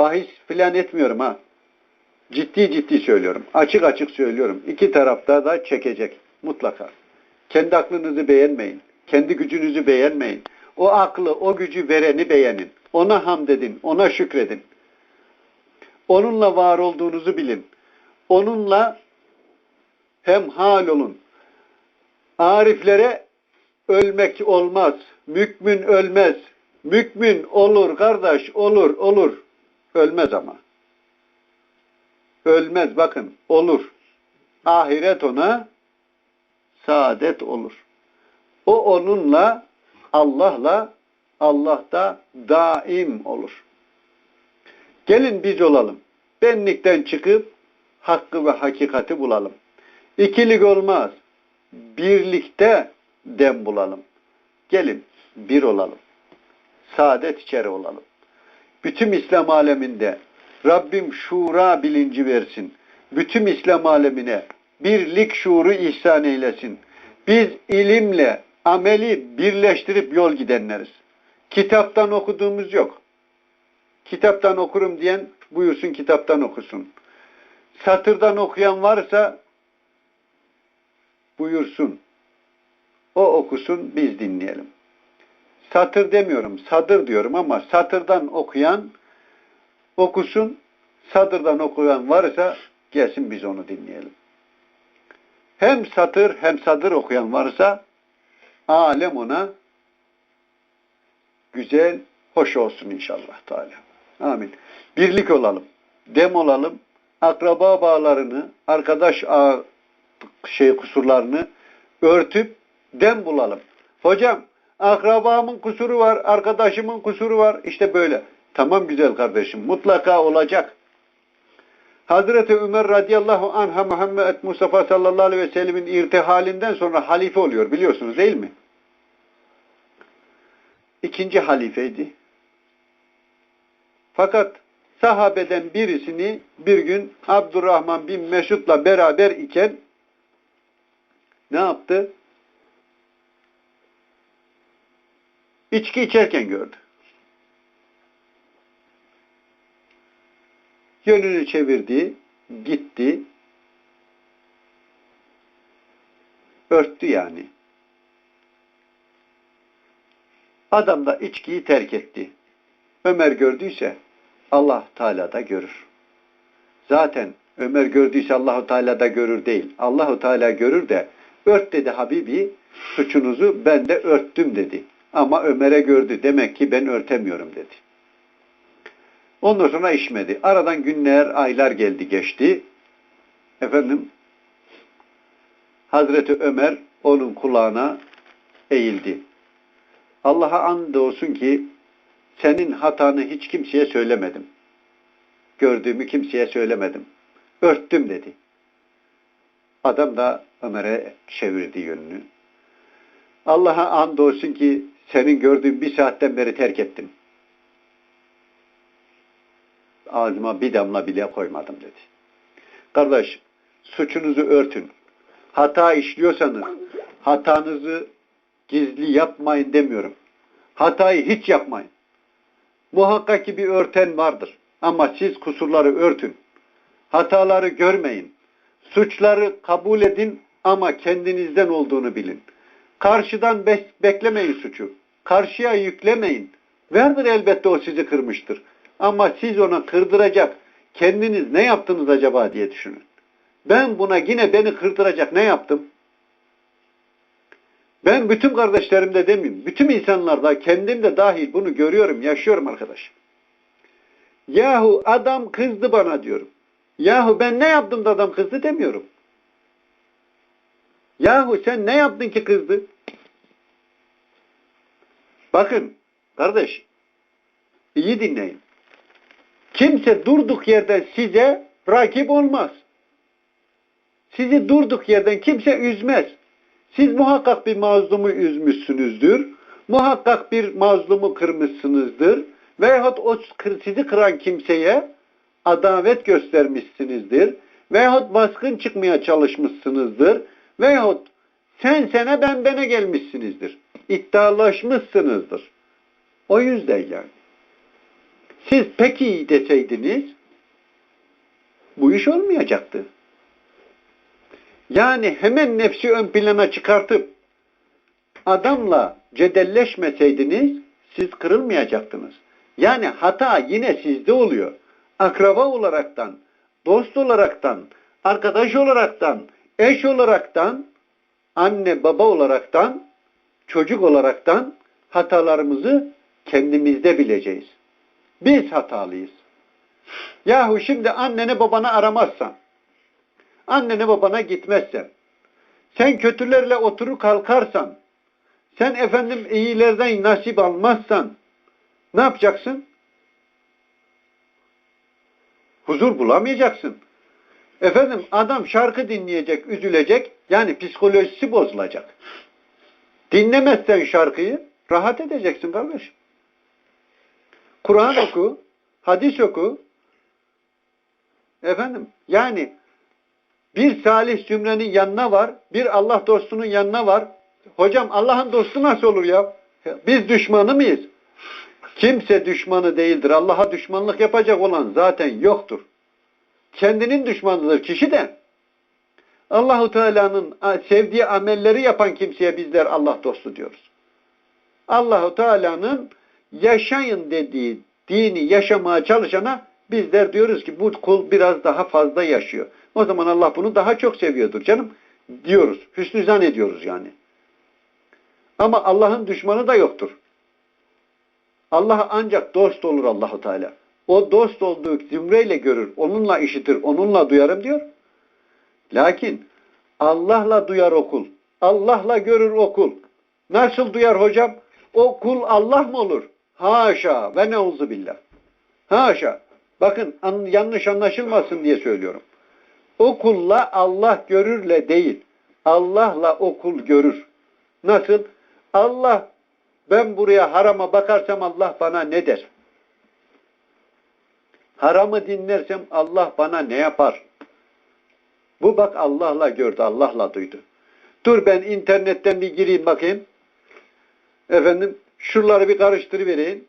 Bahis filan etmiyorum ha. Ciddi ciddi söylüyorum. Açık açık söylüyorum. İki tarafta da çekecek. Mutlaka. Kendi aklınızı beğenmeyin. Kendi gücünüzü beğenmeyin. O aklı, o gücü vereni beğenin. Ona hamd edin. Ona şükredin. Onunla var olduğunuzu bilin. Onunla hem hal olun. Ariflere ölmek olmaz. Mükmin ölmez. Mükmin olur kardeş, olur, olur. Ölmez ama. Ölmez bakın, olur. Ahiret ona saadet olur. O onunla, Allah'la, Allah'ta daim olur. Gelin biz olalım. Benlikten çıkıp hakkı ve hakikati bulalım. İkilik olmaz. Birlikte dem bulalım. Gelin bir olalım. Saadet içeri olalım. Bütün İslam aleminde Rabbim şura bilinci versin. Bütün İslam alemine birlik şuuru ihsan eylesin. Biz ilimle ameli birleştirip yol gidenleriz. Kitaptan okuduğumuz yok. Kitaptan okurum diyen buyursun kitaptan okusun. Satırdan okuyan varsa buyursun. O okusun biz dinleyelim. Satır demiyorum, sadır diyorum ama satırdan okuyan okusun, sadırdan okuyan varsa gelsin biz onu dinleyelim. Hem satır hem sadır okuyan varsa alem ona güzel, hoş olsun inşallah Teala. Amin. Birlik olalım, dem olalım, akraba bağlarını, arkadaş şey kusurlarını örtüp dem bulalım. Hocam akrabamın kusuru var, arkadaşımın kusuru var. İşte böyle. Tamam güzel kardeşim. Mutlaka olacak. Hazreti Ömer radıyallahu anh'a Muhammed Mustafa sallallahu aleyhi ve sellemin irtihalinden sonra halife oluyor biliyorsunuz değil mi? İkinci halifeydi. Fakat sahabeden birisini bir gün Abdurrahman bin Mesud'la beraber iken ne yaptı? İçki içerken gördü. Yönünü çevirdi, gitti, örttü yani. Adam da içkiyi terk etti. Ömer gördüyse Allah Teala da görür. Zaten Ömer gördüyse Allahu Teala da görür değil. Allahu Teala görür de ört dedi Habibi suçunuzu ben de örttüm dedi. Ama Ömer'e gördü. Demek ki ben örtemiyorum dedi. Ondan sonra içmedi. Aradan günler, aylar geldi geçti. Efendim Hazreti Ömer onun kulağına eğildi. Allah'a and olsun ki senin hatanı hiç kimseye söylemedim. Gördüğümü kimseye söylemedim. Örttüm dedi. Adam da Ömer'e çevirdi yönünü. Allah'a and olsun ki senin gördüğün bir saatten beri terk ettim. Ağzıma bir damla bile koymadım dedi. Kardeş, suçunuzu örtün. Hata işliyorsanız hatanızı gizli yapmayın demiyorum. Hatayı hiç yapmayın. Muhakkak ki bir örten vardır. Ama siz kusurları örtün. Hataları görmeyin. Suçları kabul edin ama kendinizden olduğunu bilin. Karşıdan be beklemeyin suçu. Karşıya yüklemeyin. Verdir elbette o sizi kırmıştır. Ama siz ona kırdıracak kendiniz ne yaptınız acaba diye düşünün. Ben buna yine beni kırdıracak ne yaptım? Ben bütün kardeşlerimde demeyeyim. Bütün insanlarda kendim de dahil bunu görüyorum, yaşıyorum arkadaş. Yahu adam kızdı bana diyorum. Yahu ben ne yaptım da adam kızdı demiyorum. Yahu sen ne yaptın ki kızdı? Bakın kardeş iyi dinleyin. Kimse durduk yerden size rakip olmaz. Sizi durduk yerden kimse üzmez. Siz muhakkak bir mazlumu üzmüşsünüzdür. Muhakkak bir mazlumu kırmışsınızdır. Veyahut o sizi kıran kimseye adavet göstermişsinizdir. Veyahut baskın çıkmaya çalışmışsınızdır. Veyahut sen sene ben bene gelmişsinizdir. İddialaşmışsınızdır. O yüzden yani. Siz peki deseydiniz bu iş olmayacaktı. Yani hemen nefsi ön plana çıkartıp adamla cedelleşmeseydiniz siz kırılmayacaktınız. Yani hata yine sizde oluyor. Akraba olaraktan, dost olaraktan, arkadaş olaraktan, eş olaraktan, anne baba olaraktan, çocuk olaraktan hatalarımızı kendimizde bileceğiz. Biz hatalıyız. Yahu şimdi anneni babana aramazsan, annene babana gitmezsen, sen kötülerle oturur kalkarsan, sen efendim iyilerden nasip almazsan ne yapacaksın? Huzur bulamayacaksın. Efendim adam şarkı dinleyecek, üzülecek. Yani psikolojisi bozulacak. Dinlemezsen şarkıyı rahat edeceksin kardeşim. Kur'an oku, hadis oku. Efendim yani bir salih zümrenin yanına var, bir Allah dostunun yanına var. Hocam Allah'ın dostu nasıl olur ya? Biz düşmanı mıyız? Kimse düşmanı değildir. Allah'a düşmanlık yapacak olan zaten yoktur. Kendinin düşmanıdır kişi de. Allahu Teala'nın sevdiği amelleri yapan kimseye bizler Allah dostu diyoruz. Allahu Teala'nın yaşayın dediği dini yaşamaya çalışana bizler diyoruz ki bu kul biraz daha fazla yaşıyor. O zaman Allah bunu daha çok seviyordur canım diyoruz. Hüsnü zan ediyoruz yani. Ama Allah'ın düşmanı da yoktur. Allah ancak dost olur Allahu Teala. O dost olduğu zümreyle görür, onunla işitir, onunla duyarım diyor. Lakin Allah'la duyar okul. Allah'la görür okul. Nasıl duyar hocam? O kul Allah mı olur? Haşa ve neuzu billah. Haşa. Bakın an, yanlış anlaşılmasın diye söylüyorum. O kulla Allah görürle değil. Allah'la o kul görür. Nasıl? Allah ben buraya harama bakarsam Allah bana ne der? Haramı dinlersem Allah bana ne yapar? Bu bak Allah'la gördü, Allah'la duydu. Dur ben internetten bir gireyim bakayım. Efendim şuraları bir karıştırıvereyim.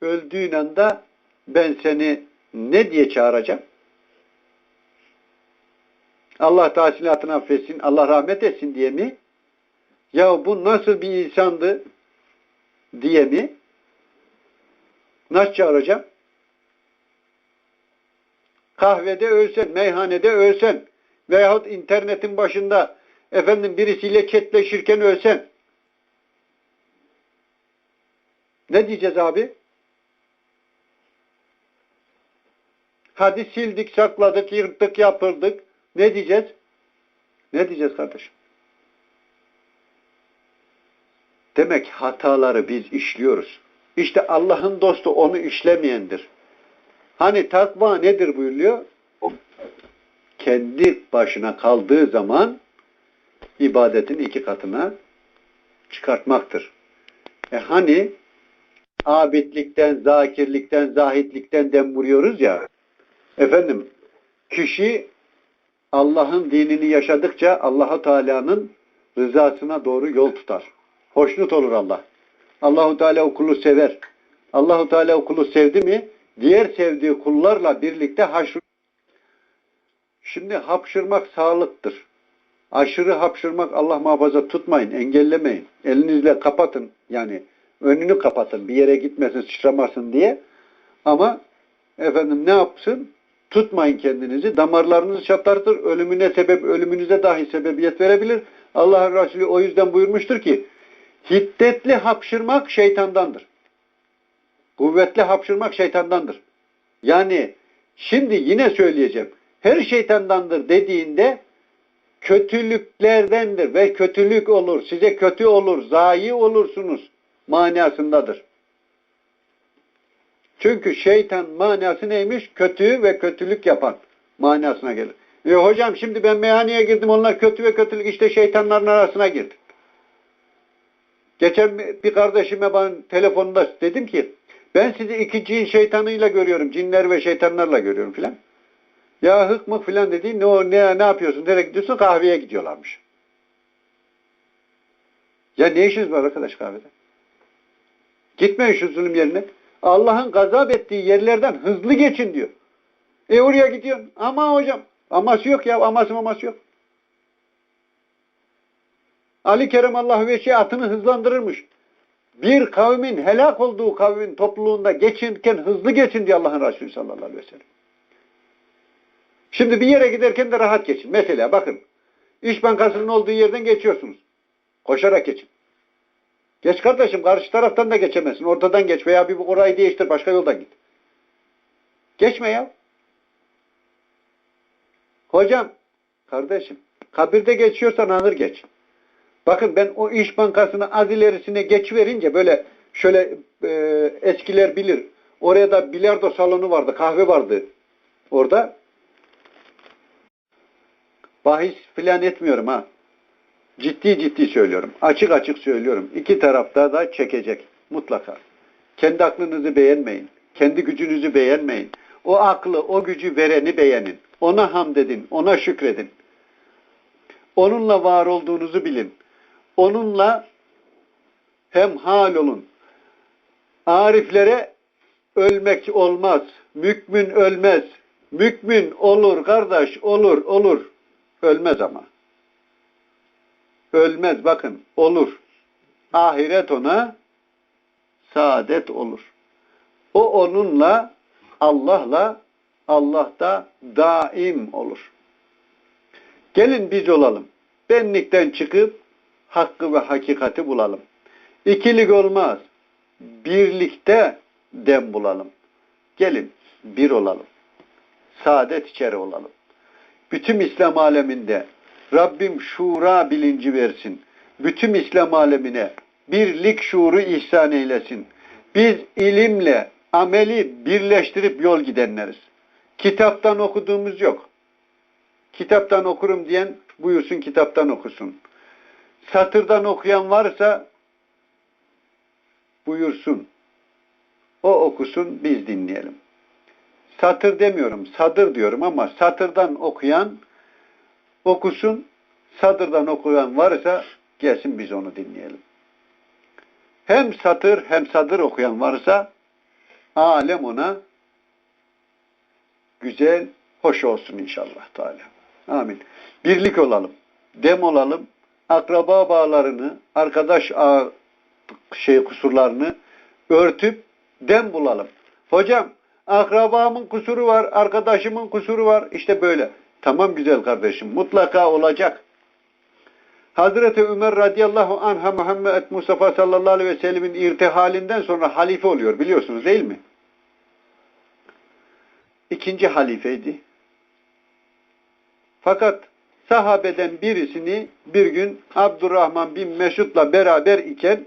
Öldüğün anda ben seni ne diye çağıracağım? Allah tahsilatını affetsin, Allah rahmet etsin diye mi? Ya bu nasıl bir insandı diye mi? Nasıl çağıracağım? Kahvede ölsen, meyhanede ölsen veyahut internetin başında efendim birisiyle chatleşirken ölsen ne diyeceğiz abi? Hadi sildik, sakladık, yırttık, yapırdık. Ne diyeceğiz? Ne diyeceğiz kardeşim? Demek hataları biz işliyoruz. İşte Allah'ın dostu onu işlemeyendir. Hani takva nedir buyuruyor? Kendi başına kaldığı zaman ibadetin iki katına çıkartmaktır. E hani abidlikten, zakirlikten, zahitlikten dem vuruyoruz ya. Efendim, kişi Allah'ın dinini yaşadıkça Allahu Teala'nın rızasına doğru yol tutar. Hoşnut olur Allah. Allahu Teala o kulu sever. Allahu Teala o kulu sevdi mi diğer sevdiği kullarla birlikte haşr Şimdi hapşırmak sağlıktır. Aşırı hapşırmak Allah muhafaza tutmayın, engellemeyin. Elinizle kapatın yani önünü kapatın bir yere gitmesin, sıçramasın diye. Ama efendim ne yapsın? Tutmayın kendinizi. Damarlarınızı çatlatır. Ölümüne sebep, ölümünüze dahi sebebiyet verebilir. Allah Resulü o yüzden buyurmuştur ki hiddetli hapşırmak şeytandandır. Kuvvetli hapşırmak şeytandandır. Yani şimdi yine söyleyeceğim. Her şeytandandır dediğinde kötülüklerdendir ve kötülük olur. Size kötü olur, zayi olursunuz manasındadır. Çünkü şeytan manası neymiş? Kötü ve kötülük yapan manasına gelir. E hocam şimdi ben meyhaneye girdim onlar kötü ve kötülük işte şeytanların arasına girdim. Geçen bir kardeşime ben telefonda dedim ki ben sizi iki cin şeytanıyla görüyorum. Cinler ve şeytanlarla görüyorum filan. Ya hık mık filan dedi. Ne, o, ne, ne yapıyorsun? Nereye gidiyorsun? Kahveye gidiyorlarmış. Ya ne işiniz var arkadaş kahvede? Gitmeyin şu zulüm yerine. Allah'ın gazap ettiği yerlerden hızlı geçin diyor. E oraya gidiyorsun. Ama hocam. Aması yok ya. Aması maması yok. Ali Kerem Allah ve atını hızlandırırmış. Bir kavmin helak olduğu kavmin topluluğunda geçinken hızlı geçin diye Allah'ın Resulü sallallahu aleyhi ve sellem. Şimdi bir yere giderken de rahat geçin. Mesela bakın. İş Bankası'nın olduğu yerden geçiyorsunuz. Koşarak geçin. Geç kardeşim karşı taraftan da geçemezsin. Ortadan geç veya bir orayı değiştir başka yoldan git. Geçme ya. Hocam, kardeşim kabirde geçiyorsan alır geç. Bakın ben o iş bankasına az ilerisine geç verince böyle şöyle e, eskiler bilir. Oraya da bilardo salonu vardı, kahve vardı orada. Bahis filan etmiyorum ha. Ciddi ciddi söylüyorum. Açık açık söylüyorum. İki tarafta da çekecek. Mutlaka. Kendi aklınızı beğenmeyin. Kendi gücünüzü beğenmeyin. O aklı, o gücü vereni beğenin. Ona hamd edin. Ona şükredin. Onunla var olduğunuzu bilin. Onunla hem hal olun. Ariflere ölmek olmaz. Mükmin ölmez. Mükmin olur kardeş, olur, olur. Ölmez ama. Ölmez bakın, olur. Ahiret ona saadet olur. O onunla, Allah'la, Allah'ta daim olur. Gelin biz olalım. Benlikten çıkıp hakkı ve hakikati bulalım. İkilik olmaz. Birlikte dem bulalım. Gelin bir olalım. Saadet içeri olalım. Bütün İslam aleminde Rabbim şura bilinci versin. Bütün İslam alemine birlik şuuru ihsan eylesin. Biz ilimle ameli birleştirip yol gidenleriz. Kitaptan okuduğumuz yok. Kitaptan okurum diyen buyursun kitaptan okusun. Satırdan okuyan varsa buyursun. O okusun biz dinleyelim. Satır demiyorum, sadır diyorum ama satırdan okuyan okusun, sadırdan okuyan varsa gelsin biz onu dinleyelim. Hem satır hem sadır okuyan varsa alem ona güzel, hoş olsun inşallah Teala. Amin. Birlik olalım, dem olalım, akraba bağlarını, arkadaş ağ, şey kusurlarını örtüp dem bulalım. Hocam akrabamın kusuru var, arkadaşımın kusuru var. İşte böyle. Tamam güzel kardeşim. Mutlaka olacak. Hazreti Ömer radıyallahu anh'a Muhammed Mustafa sallallahu aleyhi ve sellemin irtihalinden sonra halife oluyor biliyorsunuz değil mi? İkinci halifeydi. Fakat sahabeden birisini bir gün Abdurrahman bin Mesud'la beraber iken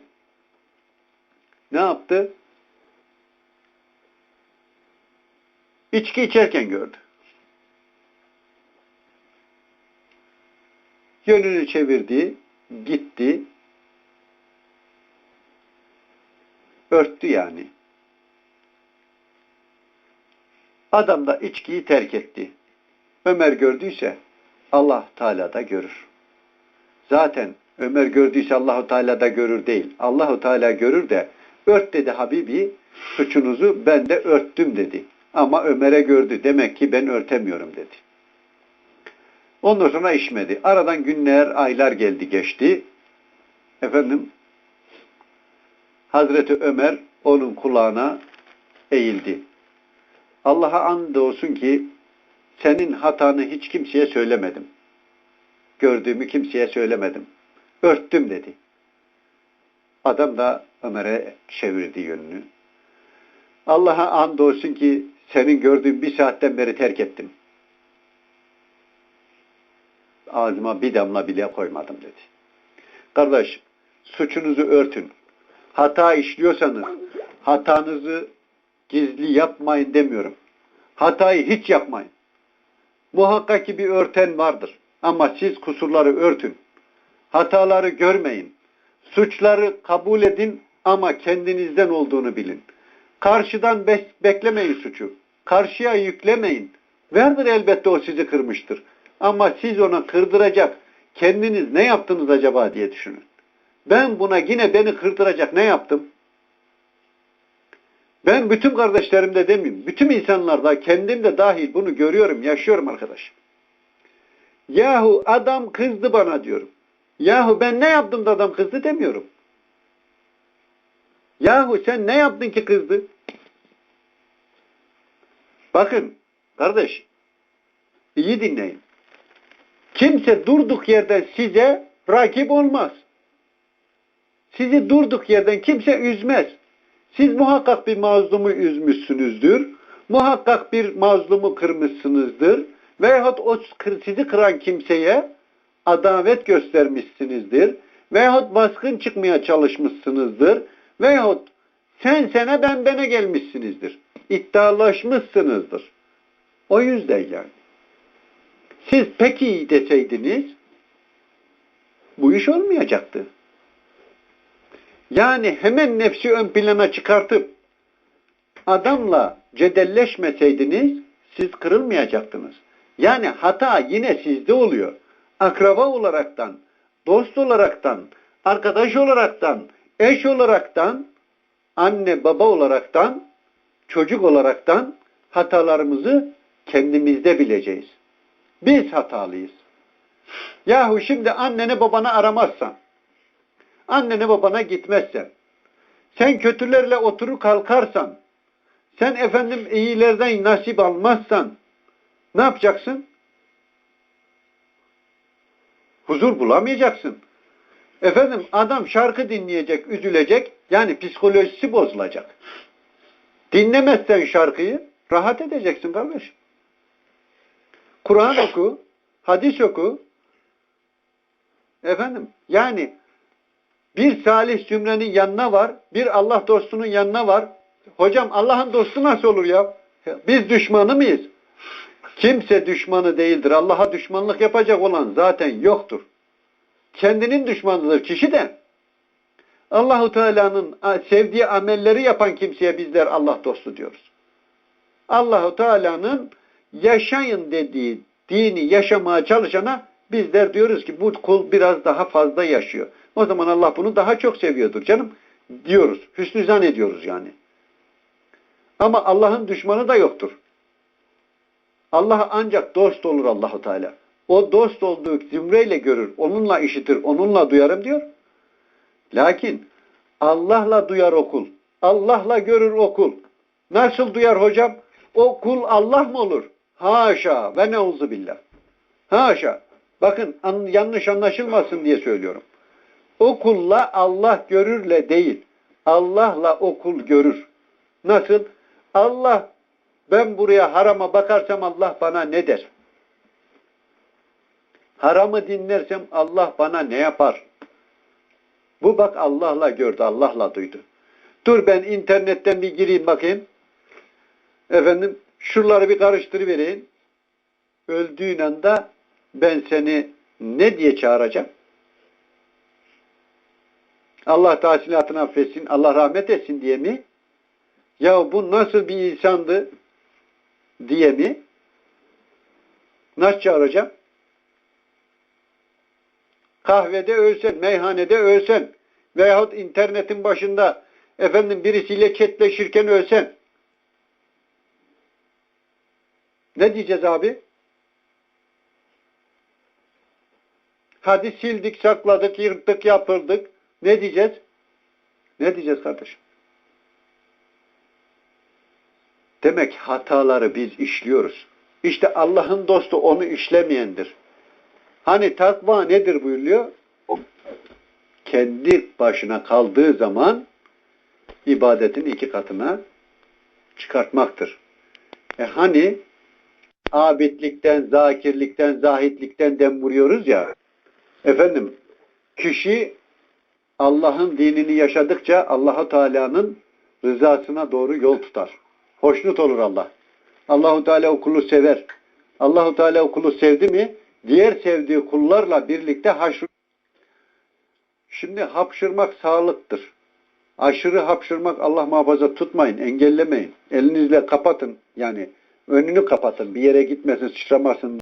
ne yaptı? İçki içerken gördü. Yönünü çevirdi, gitti, örttü yani. Adam da içkiyi terk etti. Ömer gördüyse Allah Teala da görür. Zaten Ömer gördüyse Allahu Teala da görür değil. Allahu Teala görür de ört dedi Habibi suçunuzu ben de örttüm dedi. Ama Ömer'e gördü. Demek ki ben örtemiyorum dedi. Ondan sonra içmedi. Aradan günler, aylar geldi geçti. Efendim Hazreti Ömer onun kulağına eğildi. Allah'a and olsun ki senin hatanı hiç kimseye söylemedim. Gördüğümü kimseye söylemedim. Örttüm dedi. Adam da Ömer'e çevirdi yönünü. Allah'a and olsun ki senin gördüğün bir saatten beri terk ettim. Ağzıma bir damla bile koymadım dedi. Kardeş, suçunuzu örtün. Hata işliyorsanız hatanızı gizli yapmayın demiyorum. Hatayı hiç yapmayın. Muhakkak ki bir örten vardır. Ama siz kusurları örtün. Hataları görmeyin. Suçları kabul edin ama kendinizden olduğunu bilin. Karşıdan be beklemeyin suçu. Karşıya yüklemeyin. Vardır elbette o sizi kırmıştır. Ama siz ona kırdıracak kendiniz ne yaptınız acaba diye düşünün. Ben buna yine beni kırdıracak ne yaptım? Ben bütün kardeşlerimde demeyeyim, bütün insanlarda kendim de dahil bunu görüyorum, yaşıyorum arkadaş. Yahu adam kızdı bana diyorum. Yahu ben ne yaptım da adam kızdı demiyorum. Yahu sen ne yaptın ki kızdı? Bakın kardeş, iyi dinleyin. Kimse durduk yerden size rakip olmaz. Sizi durduk yerden kimse üzmez. Siz muhakkak bir mazlumu üzmüşsünüzdür. Muhakkak bir mazlumu kırmışsınızdır. Veyahut o sizi kıran kimseye adavet göstermişsinizdir. Veyahut baskın çıkmaya çalışmışsınızdır. Veyahut sen sene ben bene gelmişsinizdir. İddialaşmışsınızdır. O yüzden yani. Siz peki deseydiniz bu iş olmayacaktı. Yani hemen nefsi ön plana çıkartıp adamla cedelleşmeseydiniz siz kırılmayacaktınız. Yani hata yine sizde oluyor. Akraba olaraktan, dost olaraktan, arkadaş olaraktan, eş olaraktan, anne baba olaraktan, çocuk olaraktan hatalarımızı kendimizde bileceğiz. Biz hatalıyız. Yahu şimdi anneni babana aramazsan, annene babana gitmezsen, sen kötülerle oturur kalkarsan, sen efendim iyilerden nasip almazsan ne yapacaksın? Huzur bulamayacaksın. Efendim adam şarkı dinleyecek, üzülecek, yani psikolojisi bozulacak. Dinlemezsen şarkıyı rahat edeceksin kardeşim. Kur'an oku, hadis oku. Efendim yani bir salih zümrenin yanına var, bir Allah dostunun yanına var. Hocam Allah'ın dostu nasıl olur ya? Biz düşmanı mıyız? Kimse düşmanı değildir. Allah'a düşmanlık yapacak olan zaten yoktur. Kendinin düşmanıdır kişi de. Allahu Teala'nın sevdiği amelleri yapan kimseye bizler Allah dostu diyoruz. Allahu Teala'nın yaşayın dediği dini yaşamaya çalışana bizler diyoruz ki bu kul biraz daha fazla yaşıyor. O zaman Allah bunu daha çok seviyordur canım diyoruz. Hüsnü zan yani. Ama Allah'ın düşmanı da yoktur. Allah ancak dost olur Allahu Teala. O dost olduğu zümreyle görür, onunla işitir, onunla duyarım diyor. Lakin Allah'la duyar okul. Allah'la görür okul. Nasıl duyar hocam? O kul Allah mı olur? Haşa ve neuzu billah. Haşa. Bakın an, yanlış anlaşılmasın diye söylüyorum. O kulla Allah görürle değil. Allah'la o kul görür. Nasıl? Allah ben buraya harama bakarsam Allah bana ne der? Haramı dinlersem Allah bana ne yapar? Bu bak Allah'la gördü, Allah'la duydu. Dur ben internetten bir gireyim bakayım. Efendim şuraları bir karıştırıvereyim. Öldüğün anda ben seni ne diye çağıracağım? Allah tahsilatını affetsin, Allah rahmet etsin diye mi? Ya bu nasıl bir insandı diye mi? Nasıl çağıracağım? Kahvede ölsen, meyhanede ölsen veyahut internetin başında efendim birisiyle chatleşirken ölsen ne diyeceğiz abi? Hadi sildik, sakladık, yırttık, yapıldık. Ne diyeceğiz? Ne diyeceğiz kardeşim? Demek hataları biz işliyoruz. İşte Allah'ın dostu onu işlemeyendir. Hani takva nedir buyuruyor? Kendi başına kaldığı zaman ibadetin iki katına çıkartmaktır. E hani abidlikten, zakirlikten, zahitlikten dem vuruyoruz ya. Efendim, kişi Allah'ın dinini yaşadıkça Allahu Teala'nın rızasına doğru yol tutar. Hoşnut olur Allah. Allahu Teala o kulu sever. Allahu Teala o kulu sevdi mi diğer sevdiği kullarla birlikte haşr Şimdi hapşırmak sağlıktır. Aşırı hapşırmak Allah muhafaza tutmayın, engellemeyin. Elinizle kapatın yani önünü kapatın bir yere gitmesin, sıçramasın